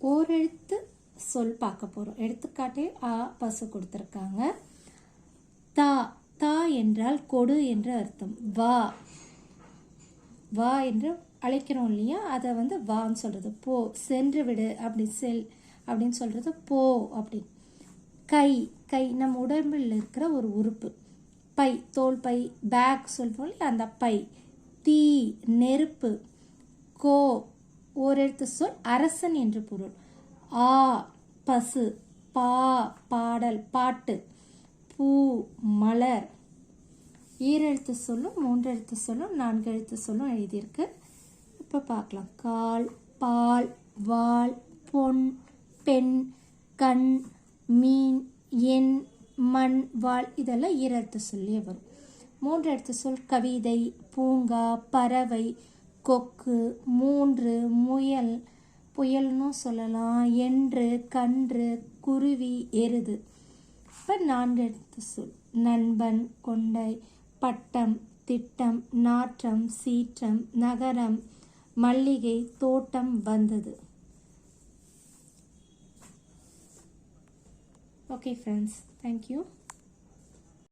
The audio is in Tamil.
ஓரெழுத்து சொல் பார்க்க போகிறோம் எடுத்துக்காட்டே ஆ பசு கொடுத்துருக்காங்க. தா தா என்றால் கொடு என்று அர்த்தம். வா. வா என்று அழைக்கிறோம் இல்லையா? அதை வந்து வான்னு சொல்கிறது போ சென்று விடு அப்படி செல் அப்படின்னு சொல்கிறது போ அப்படி. கை கை நம்ம உடம்பில் இருக்கிற ஒரு உறுப்பு. பை தோல் பை பேக் சொல்கிறோம் இல்லையா? அந்த பை. தீ நெருப்பு. கோ ஓரெழுத்து சொல் அரசன் என்று பொருள். ஆ பசு பா பாடல் பாட்டு பூ மலர். ஈரெழுத்து சொல்லும் மூன்றெழுத்து சொல்லும் நான்கு எழுத்து சொல்லும் எழுதியிருக்கு. இப்போ பார்க்கலாம். கால் பால் வால் பொன் பெண் கண் மீன் எண் மண் வாள் இதெல்லாம் ஈரெழுத்து சொல்லியே வரும். மூன்று எழுத்து சொல் கவிதை பூங்கா பறவை கொக்கு மூன்று முயல் புயல்னும் சொல்லலாம். என்று கன்று குருவி எருது. இப்போ நான்கு எழுத்து சொல். நண்பன் கொண்டை பட்டம் திட்டம் நாற்றம் சீற்றம் நகரம் மல்லிகை தோட்டம் வந்தது. Okay friends thank you